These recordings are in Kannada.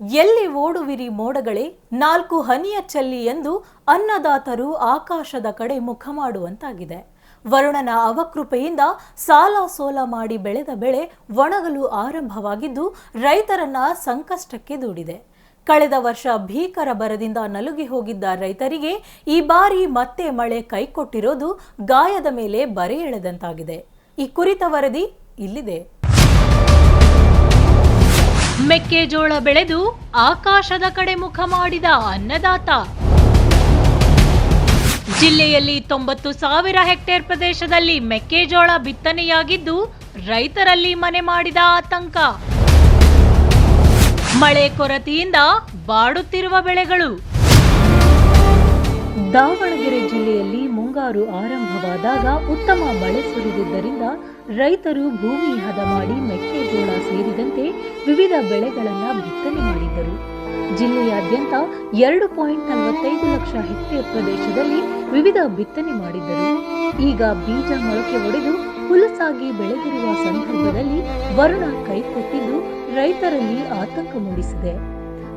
ಎಲ್ಲಿ ಓಡುವಿರಿ ಮೋಡಗಳೇ, ನಾಲ್ಕು ಹನಿಯ ಚೆಲ್ಲಿ ಎಂದು ಅನ್ನದಾತರು ಆಕಾಶದ ಕಡೆ ಮುಖ ಮಾಡುವಂತಾಗಿದೆ. ವರುಣನ ಅವಕೃಪೆಯಿಂದ ಸಾಲ ಸೋಲ ಮಾಡಿ ಬೆಳೆದ ಬೆಳೆ ಒಣಗಲು ಆರಂಭವಾಗಿದ್ದು, ರೈತರನ್ನ ಸಂಕಷ್ಟಕ್ಕೆ ದೂಡಿದೆ. ಕಳೆದ ವರ್ಷ ಭೀಕರ ಬರದಿಂದ ನಲುಗಿ ಹೋಗಿದ್ದ ರೈತರಿಗೆ ಈ ಬಾರಿ ಮತ್ತೆ ಮಳೆ ಕೈಕೊಟ್ಟಿರೋದು ಗಾಯದ ಮೇಲೆ ಬರೆ ಎಳೆದಂತಾಗಿದೆ. ಈ ಕುರಿತ ವರದಿ ಇಲ್ಲಿದೆ. ಮೆಕ್ಕೆಜೋಳ ಬೆಳೆದು ಆಕಾಶದ ಕಡೆ ಮುಖ ಮಾಡಿದ ಅನ್ನದಾತ. ಜಿಲ್ಲೆಯಲ್ಲಿ ತೊಂಬತ್ತು ಸಾವಿರ ಹೆಕ್ಟೇರ್ ಪ್ರದೇಶದಲ್ಲಿ ಮೆಕ್ಕೆಜೋಳ ಬಿತ್ತನೆಯಾಗಿದ್ದು ರೈತರಲ್ಲಿ ಮನೆ ಮಾಡಿದ ಆತಂಕ. ಮಳೆ ಕೊರತೆಯಿಂದ ಬಾಡುತ್ತಿರುವ ಬೆಳೆಗಳು. ದಾವಣಗೆರೆ ಜಿಲ್ಲೆಯಲ್ಲಿ ಮುಂಗಾರು ಆರಂಭವಾದಾಗ ಉತ್ತಮ ಮಳೆ ಸುರಿದಿದ್ದರಿಂದ ರೈತರು ಭೂಮಿ ಹದ ಮಾಡಿ ಮೆಕ್ಕೆಜೋಳ ಸೇರಿದಂತೆ ವಿವಿಧ ಬೆಳೆಗಳನ್ನು ಬಿತ್ತನೆ ಮಾಡಿದ್ದರು ಜಿಲ್ಲೆಯಾದ್ಯಂತ ಎರಡು ಪಾಯಿಂಟ್ ನಲವತ್ತೈದು ಲಕ್ಷ ಹೆಕ್ಟೇರ್ ಪ್ರದೇಶದಲ್ಲಿ ವಿವಿಧ ಬಿತ್ತನೆ ಮಾಡಿದ್ದರು ಈಗ ಬೀಜ ಮೊಳಕೆ ಒಡೆದು ಹುಲಸಾಗಿ ಬೆಳೆದಿರುವ ಸಂದರ್ಭದಲ್ಲಿ ವರುಣ ಕೈಕೊಟ್ಟಿದ್ದು ರೈತರಲ್ಲಿ ಆತಂಕ ಮೂಡಿಸಿದೆ.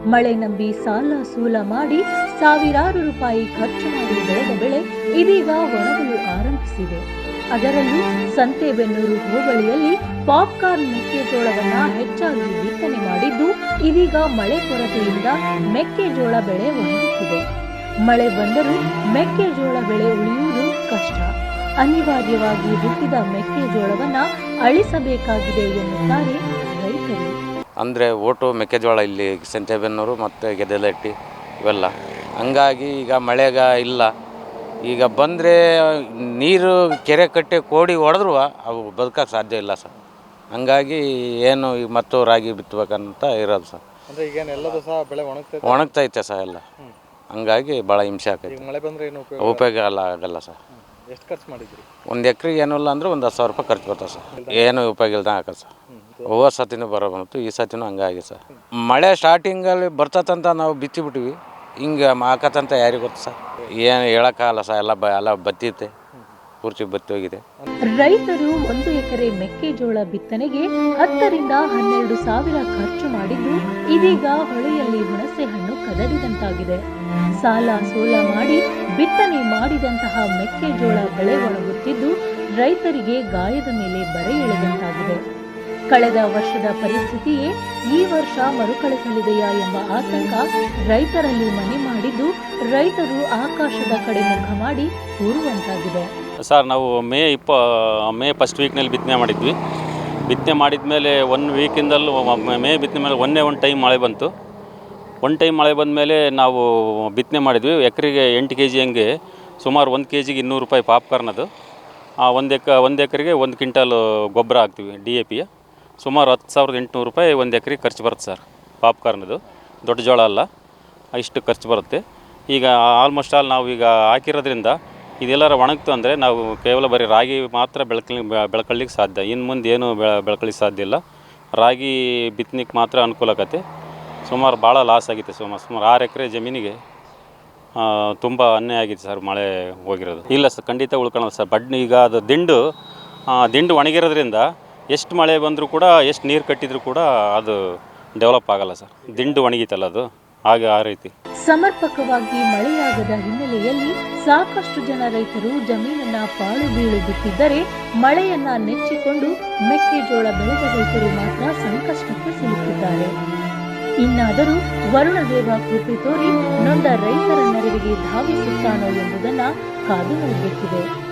ಮಳೆ ನಂಬಿ ಸಾಲ ಸೂಲ ಮಾಡಿ ಸಾವಿರಾರು ರೂಪಾಯಿ ಖರ್ಚು ಮಾಡಿ ಬೆಳೆದ ಬೆಳೆ ಇದೀಗ ಒಣಗಲು ಆರಂಭಿಸಿದೆ. ಅದರಲ್ಲೂ ಸಂತೆಬೆನ್ನೂರು ಹೋಬಳಿಯಲ್ಲಿ ಪಾಪ್ಕಾರ್ನ್ ಮೆಕ್ಕೆಜೋಳವನ್ನ ಹೆಚ್ಚಾಗಿ ಬಿತ್ತನೆ ಮಾಡಿದ್ದು, ಇದೀಗ ಮಳೆ ಕೊರತೆಯಿಂದ ಮೆಕ್ಕೆಜೋಳ ಬೆಳೆ ಒಣಗುತ್ತಿದೆ. ಮಳೆ ಬಂದರೂ ಮೆಕ್ಕೆಜೋಳ ಬೆಳೆ ಉಳಿಯುವುದು ಕಷ್ಟ. ಅನಿವಾರ್ಯವಾಗಿ ಬಿತ್ತಿದ ಮೆಕ್ಕೆಜೋಳವನ್ನ ಅಳಿಸಬೇಕಾಗಿದೆ ಎನ್ನುತ್ತಾರೆ ರೈತರು. ಅಂದರೆ ಓಟು, ಮೆಕ್ಕೆಜೋಳ ಇಲ್ಲಿ ಸಂತೆಬೆನ್ನೂರು ಮತ್ತು ಗೆದ್ದಲಟ್ಟಿ ಇವೆಲ್ಲ ಹಂಗಾಗಿ ಈಗ ಮಳೆಗ ಇಲ್ಲ. ಈಗ ಬಂದರೆ ನೀರು ಕೆರೆ ಕಟ್ಟೆ ಕೋಡಿ ಹೊಡೆದ್ರು ಅವು ಬದುಕಕ್ಕೆ ಸಾಧ್ಯ ಇಲ್ಲ ಸರ್. ಹಂಗಾಗಿ ಏನು ಈಗ ಮತ್ತು ರಾಗಿ ಬಿತ್ತಬೇಕಂತ ಇರೋದು ಸರ್. ಅಂದ್ರೆ ಈಗೇನು ಎಲ್ಲದೂ ಸಹ ಬೆಳೆ ಒಣಗ್ತೈತೆ ಒಣಗ್ತೈತೆ ಸರ್ ಎಲ್ಲ. ಹಂಗಾಗಿ ಭಾಳ ಹಿಂಸೆ ಈಗ ಆಕೈತೆ. ಮಳೆ ಬಂದ್ರೆ ಏನು ಉಪಯೋಗ? ಉಪಯೋಗ ಎಲ್ಲ ಆಗಲ್ಲ ಸರ್. ಎಷ್ಟು ಖರ್ಚು ಮಾಡಿದ್ರಿ ಒಂದು ಎಕ್ರೆಗೆ ಏನೂ ಇಲ್ಲ ಅಂದ್ರೆ ಒಂದು ಹತ್ತು ಸಾವಿರ ರೂಪಾಯಿ ಖರ್ಚು ಬರ್ತದೆ ಸರ್. ಏನು ಉಪಯೋಗ ಇಲ್ದಂಗೆ ಹಾಕೋದು ಸರ್. ಹೋದ ಸತಿನೂ ಬರೋ ಬಂತು ಈ ಸತಿನೂ ಹಂಗಾಗಿ ಸರ್. ಮಳೆ ಸ್ಟಾರ್ಟಿಂಗಲ್ಲಿ ಬರ್ತದಂತ ನಾವು ಬಿತ್ತಿಬಿಟ್ವಿ ಹಿಂಗೆ ಮಾಕತ್ತಂತ ಯಾರಿಗೆ ಗೊತ್ತು ಸರ್? ಏನು ಹೇಳೋಕ್ಕಾಗಲ್ಲ ಸರ್, ಎಲ್ಲ ಬ ಎಲ್ಲ ಬತ್ತಿತ್ತೆ, ಪೂರ್ತಿ ಬತ್ತಿ ಹೋಗಿದೆ. ರೈತರು ಒಂದು ಎಕರೆ ಮೆಕ್ಕೆಜೋಳ ಬಿತ್ತನೆಗೆ ಹತ್ತರಿಂದ ಹನ್ನೆರಡು ಸಾವಿರ ಖರ್ಚು ಮಾಡಿದ್ದು ಇದೀಗ ಹೊಳೆಯಲ್ಲಿ ಹುಣಸೆ ಹಣ್ಣು ಕದಡಿದಂತಾಗಿದೆ. ಸಾಲ ಸೋಲ ಮಾಡಿ ಬಿತ್ತನೆ ಮಾಡಿದಂತಹ ಮೆಕ್ಕೆಜೋಳ ಬೆಳೆ ಒಣಗುತ್ತಿದ್ದು ರೈತರಿಗೆ ಗಾಯದ ಮೇಲೆ ಬರೆ ಎಳೆದಂತಾಗಿದೆ. ಕಳೆದ ವರ್ಷದ ಪರಿಸ್ಥಿತಿಯೇ ಈ ವರ್ಷ ಮರುಕಳಿಸಲಿದೆಯಾ ಎಂಬ ಆತಂಕ ರೈತರಲ್ಲಿ ಮನೆ ಮಾಡಿದ್ದು ರೈತರು ಆಕಾಶದ ಕಡೆ ಮುಖ ಮಾಡಿ ಕೂರುವಂತಾಗಿದೆ. ಸರ್, ನಾವು ಮೇ ಇಪ್ಪ, ಮೇ ಫಸ್ಟ್ ವೀಕ್ನಲ್ಲಿ ಬಿತ್ತನೆ ಮಾಡಿದ್ವಿ. ಬಿತ್ತನೆ ಮಾಡಿದ ಮೇಲೆ ಒನ್ ವೀಕಿಂದಲೂ ಮೇ ಬಿತ್ತನೆ ಮೇಲೆ ಒಂದೇ ಒಂದು ಟೈಮ್ ಮಳೆ ಬಂತು. ಒನ್ ಟೈಮ್ ಮಳೆ ಬಂದ ಮೇಲೆ ನಾವು ಬಿತ್ತನೆ ಮಾಡಿದ್ವಿ. ಎಕರೆಗೆ ಎಂಟು ಕೆ ಜಿ ಹಂಗೆ, ಸುಮಾರು ಒಂದು ಕೆ ಜಿಗೆ ಇನ್ನೂರು ರೂಪಾಯಿ ಪಾಪ್ಕಾರ್ನ್ ಅದು. ಒಂದು ಎಕ, ಒಂದು ಎಕರೆಗೆ ಒಂದು ಕ್ವಿಂಟಲ್ ಗೊಬ್ಬರ ಹಾಕ್ತೀವಿ ಡಿ ಎ ಪಿಯ ಸುಮಾರು ಹತ್ತು ಸಾವಿರದ ಎಂಟುನೂರು ರೂಪಾಯಿ ಒಂದು ಎಕರೆಗೆ ಖರ್ಚು ಬರುತ್ತೆ ಸರ್, ಪಾಪ್ಕಾರ್ನದು. ದೊಡ್ಡ ಜೋಳ ಅಲ್ಲ, ಇಷ್ಟು ಖರ್ಚು ಬರುತ್ತೆ. ಈಗ ಆಲ್ಮೋಸ್ಟ್ ಆಲ್ ನಾವು ಈಗ ಹಾಕಿರೋದ್ರಿಂದ ಇದೆಲ್ಲರ ಒಣಗ್ತು ಅಂದರೆ ನಾವು ಕೇವಲ ಬರೀ ರಾಗಿ ಮಾತ್ರ ಬೆಳ್ಕಲಿ ಬೆಳ್ಕೊಳ್ಳಿಕ್ಕೆ ಸಾಧ್ಯ. ಇನ್ನು ಮುಂದೆ ಏನು ಬೆಳ ಬೆಳ್ಕೊಳ್ಳಿಕ್ಕೆ ಸಾಧ್ಯ ಇಲ್ಲ. ರಾಗಿ ಬಿತ್ತನಿಕ್ಕೆ ಮಾತ್ರ ಅನುಕೂಲ ಆಗತ್ತೆ ಸುಮಾರು ಭಾಳ ಲಾಸ್ ಆಗಿತ್ತು ಸುಮಾರು ಸುಮಾರು ಆರು ಎಕರೆ ಜಮೀನಿಗೆ ತುಂಬ ಅನ್ಯಾಯ ಆಗಿದೆ ಸರ್ ಮಳೆ ಹೋಗಿರೋದು. ಇಲ್ಲ ಸರ್, ಖಂಡಿತ ಉಳ್ಕೊಳ್ಳೋದು ಸರ್. ಬಡ್, ಈಗ ಅದು ದಿಂಡು ದಿಂಡು ಒಣಗಿರೋದ್ರಿಂದ ಎಷ್ಟು ಮಳೆ ಬಂದರೂ ಕೂಡ, ಎಷ್ಟು ನೀರು ಕಟ್ಟಿದರೂ ಕೂಡ ಅದು ಡೆವಲಪ್ ಆಗಲ್ಲ ಸರ್. ದಿಂಡು ಒಣಗಿತಲ್ಲ ಅದು. ಹಾಗೆ ಆ ರೀತಿ. ಸಮರ್ಪಕವಾಗಿ ಮಳೆಯಾಗದ ಹಿನ್ನೆಲೆಯಲ್ಲಿ ಸಾಕಷ್ಟು ಜನ ರೈತರು ಜಮೀನನ್ನ ಪಾಳು ಬೀಳು ಬಿಟ್ಟಿದ್ದರೆ ಮಳೆಯನ್ನ ನೆಚ್ಚಿಕೊಂಡು ಮೆಕ್ಕೆಜೋಳ ಬೆಳೆದ ರೈತರು ಮಾತ್ರ ಸಂಕಷ್ಟಕ್ಕೆ ಸಿಲುಕಿದ್ದಾರೆ. ಇನ್ನಾದರೂ ವರುಣದೇವ ಕೃಪೆ ತೋರಿ ನೊಂದ ರೈತರ ನೆರವಿಗೆ ಧಾವಿಸುತ್ತಾನೋ ಎಂಬುದನ್ನ ಕಾದು ನೋಡಬೇಕಿದೆ.